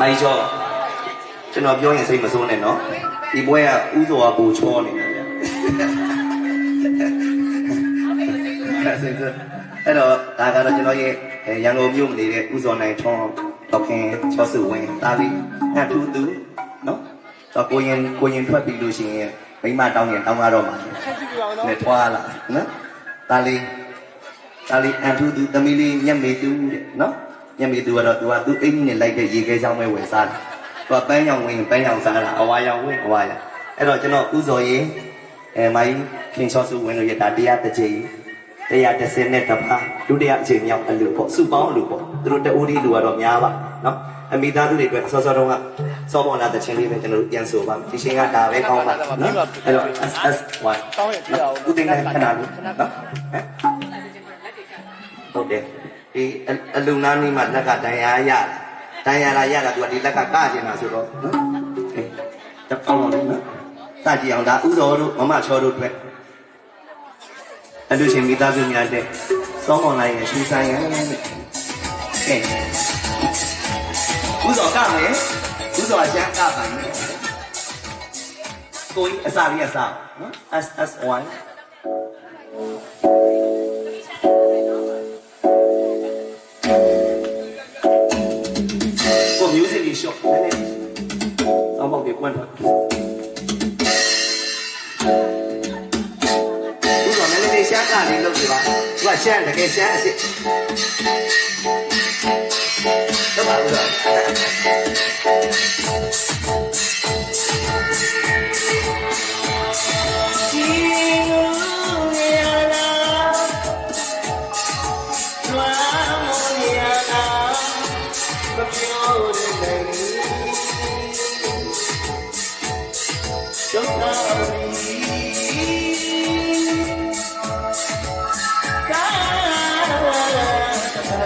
မိုင်းချောကျွန်တော်ပြောရင်စိတ်မဆိုးနဲ့နော်ဒီပွဲကဥစောကပူချောနေတာဗျအဲ့တော့ဒါကတော့ကျွန်တော်ရဲ့ရန်ကုန်မြို့နေတဲ့ဥစောနိုင်ထွန်းတော့ခင်ချောစုဝင်တာလီအထူးသူနော်တော့ကိုရင်ကိုရင်ထွက်ပြီးလို့ရှိရင်မိမတောင်းရင်တောင်းရတော့မှာနဲ့ထွားလာနော်တာလီတာလီအထူးသူသမီးလေးညက်မေတူတဲ့နော် ညက်မေတူကတော့သူကသူအိမ်ကြီးနဲ့လိုက်တဲ့ရေခဲချောင်းပဲဝယ်စားတယ်သူကပန်းရောင်ဝင်ပန်းရောင်စားတာအဝါရောင်ဝင်အဝါရောင်အဲ့တော့ကျွန်တော်ဥစောရင်အဲမိုင်းခင်ချောစုဝင်လို့ရတာတရားတစ်ကြိမ်တရားတစ်စင်းနဲ့တပါဒုတိယအချိန်မြောက်အလူပေါ့စုပေါင်းအလူပေါ့သူတို့တအိုးဒီလူကတော့များပါနော်အမိသားစုတွေအတွက်ဆောစောတုန်းကစောပေါ်လာတဲ့ချင်းလေးပဲကျွန်တော်တို့ပြန်ဆိုပါမယ်ဒီချင်းကဒါပဲကောင်းပါနော်အဲ့တော့ SS1 တောင်းရပြရအောင်ဦးတင်နေခဏလေးနော်ဟုတ်တယ် ဒီအလူနာနီးမှာလက်ကတန်ရာရတန်ရာလာရတာသူကဒီလက်ကကကျင်တာဆိုတော့နော်အေးတော့ကောင်းပါလို့နော်စကြည့်အောင်ဒါဥစောတို့မမချောတို့အတွက်အလူရှင်မိသားစုများတဲ့စောမွန်လိုင်းရဲ့ရှူဆိုင်ရတဲ့ကဲဥစောကမယ်ဥစောအချမ်းကပါမယ်ကိုကြီးအစာလေးအစာနော် SS1 kasihan dah kasihan asyik Coba Don't worry.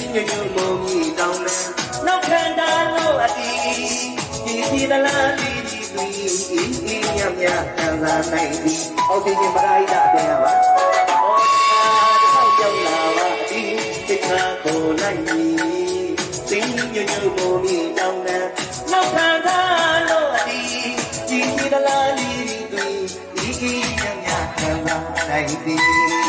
ညွညွမုံကြီးတောင်းလဲနောက်ခံတာလို့အတီးဒီဒီတလားဒီဒီဒီအင်းညံ့ညံ့ခံစားနိုင်သည်အောက်စီဂျင်ပရိုက်တာပြန်ရပါအော်တခါတစ်ခေါက်ရောက်လာပါဒီခိတ်ခါကိုလိုက်နေစိတ်ညွညွမုံကြီးတောင်းလဲနောက်ခံတာလို့အတီးဒီဒီတလားဒီဒီဒီအင်းညံ့ညံ့ခံစားနိုင်သည်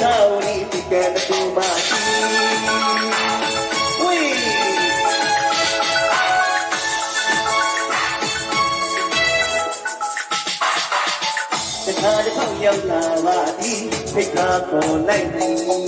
ခဝိတိကံတူမရှိဝေးတခါတစ်ခေါက်ရောက်လာပါဒီဖိတ်ခါပေါ်လိုက်ပြီစိ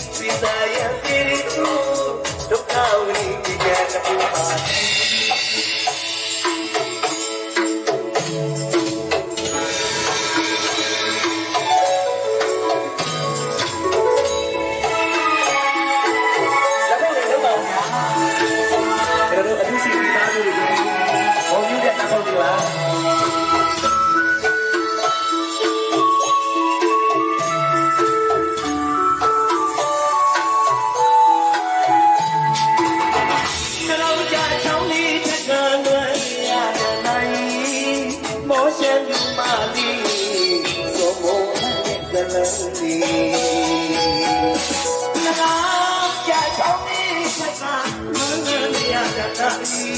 sisaya diriku. Untuk kau tinggikan hati jemali somo zalandi na kya chami chana mangaliya katari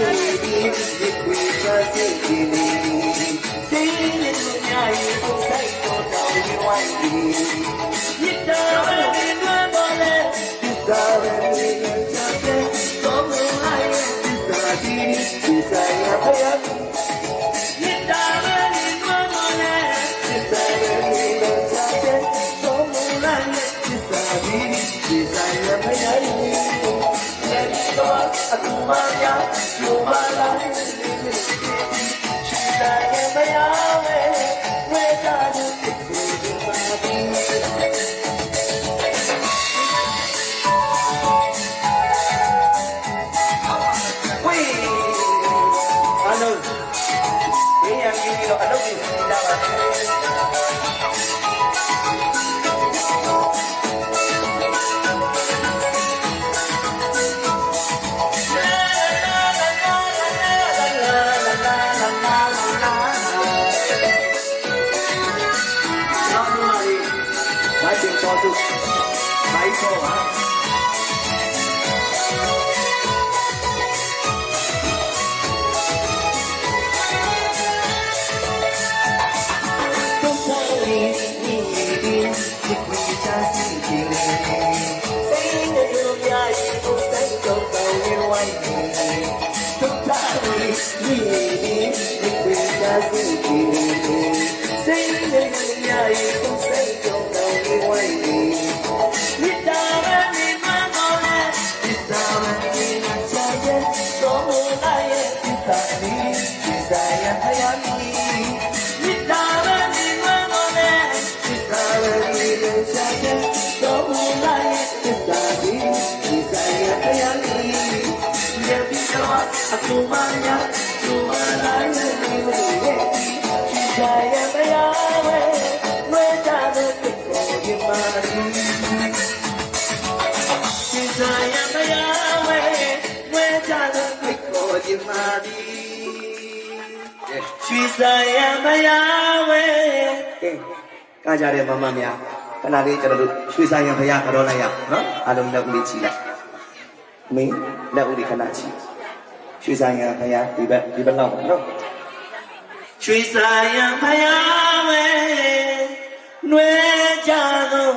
baby. Say that you are, you can say, don't know the way. I am ရွှေစံရမယဝဲကဲကကြတဲ့မမများခဏလေးကျွန်တော်တို့ရွှေစံရဘုရားခေါ်တော့လိုက်ရနော်အားလုံးလက်ဦးလေးချီလိုက်မင်းလက်ဦးလေးခဏချီရွှေစံရဘုရားဒီဘက်ဒီဘက်လောက်နော်ရွှေစံရဘုရားဝဲနှွဲကြသော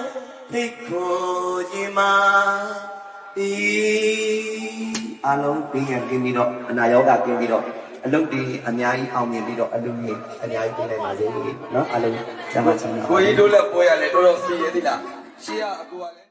ဖိတ်ခေါ်ခြင်းမှာဒီအားလုံးပြင်ရကင်းပြီးတော့အနာရောဂါကင်းပြီးတော့ အလုပ်တွေအများကြီးအောင်မြင်ပြီးတော့အလူကြီးအများကြီးပြင်နိုင်ပါစေနော်အလုံးကျမ်းပါချမ်းသာကိုကြီးတို့လက်ပွဲရလဲတော်တော်စီရည်သီလားရှေ့ကအကူကလဲ